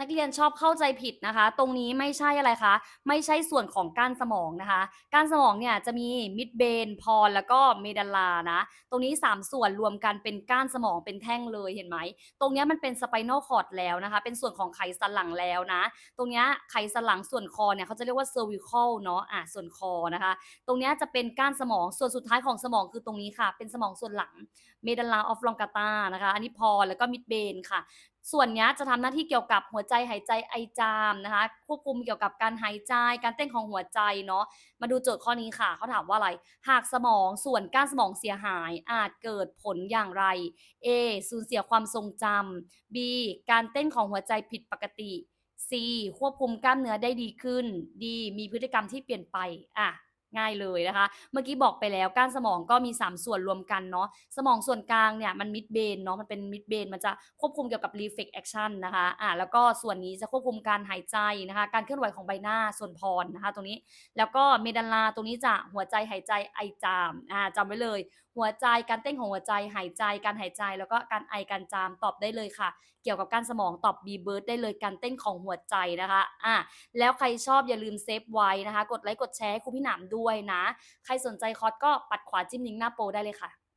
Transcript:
นักเรียนชอบเข้าใจผิดนะคะ ตรงนี้ไม่ใช่อะไรคะ ไม่ใช่ส่วนของก้านสมองนะคะ ก้านสมองเนี่ยจะมีมิดเบนพรแล้วก็เมดัลลานะ ตรงนี้ 3 ส่วนรวมกันเป็นก้านสมองเป็นแท่งเลยเห็นไหม ตรงนี้มันเป็นสไปน a ลคอร์ดแล้วนะคะ เป็นส่วนของไขสันหลังแล้วนะ ตรงนี้ไขสันหลังส่วนคอเนี่ยเขาจะเรียกว่า cervical เนาะ อะส่วนคอนะคะ ตรงนี้จะเป็นก้านสมอง ส่วนสุดท้ายของสมองคือตรงนี้ค่ะ เป็นสมองส่วนหลัง medulla oblongata นะคะ อันนี้พรแล้วก็ midbrain ค่ะ ส่วนนี้จะทำหน้าที่เกี่ยวกับหัวใจหายใจไอจามนะคะควบคุมเกี่ยวกับการหายใจ การเต้นของหัวใจเนาะมาดูโจทย์ข้อนี้ค่ะเขาถามว่าอะไรหากสมองส่วนก้านสมองเสียหายอาจเกิดผลอย่างไร A สูญเสียความทรงจำ B การเต้นของหัวใจผิดปกติ C ควบคุมกล้ามเนื้อได้ดีขึ้น D มีพฤติกรรมที่เปลี่ยนไปอะ ง่ายเลยนะคะ เมื่อกี้บอกไปแล้วก้านสมองก็มี 3 ส่วนรวมกันเนาะ สมองส่วนกลางเนี่ยมันมิดเบนเนาะ มันเป็นมิดเบนมันจะควบคุมเกี่ยวกับรีเฟกแอคชั่นนะคะ อ่าแล้วก็ส่วนนี้จะควบคุมการหายใจนะคะ การเคลื่อนไหวของใบหน้าส่วนพรนะคะ ตรงนี้ แล้วก็เมดัลลาตรงนี้จะหัวใจหายใจไอจาม อ่าจำไว้เลย หัวใจการเต้นของหัวใจหายใจการหายใจ แล้วก็การไอการจามตอบได้เลยค่ะ เกี่ยวกับการสมองตอบ B bird ได้เลยการเต้นของหัวใจนะคะอะแล้วใครชอบอย่าลืมเซฟไว้นะคะ กดไลค์กดแชร์ให้ครูพี่หนามด้วยนะ ใครสนใจคอร์สก็ปัดขวาจิ้มลิงก์หน้าโปรได้เลยค่ะ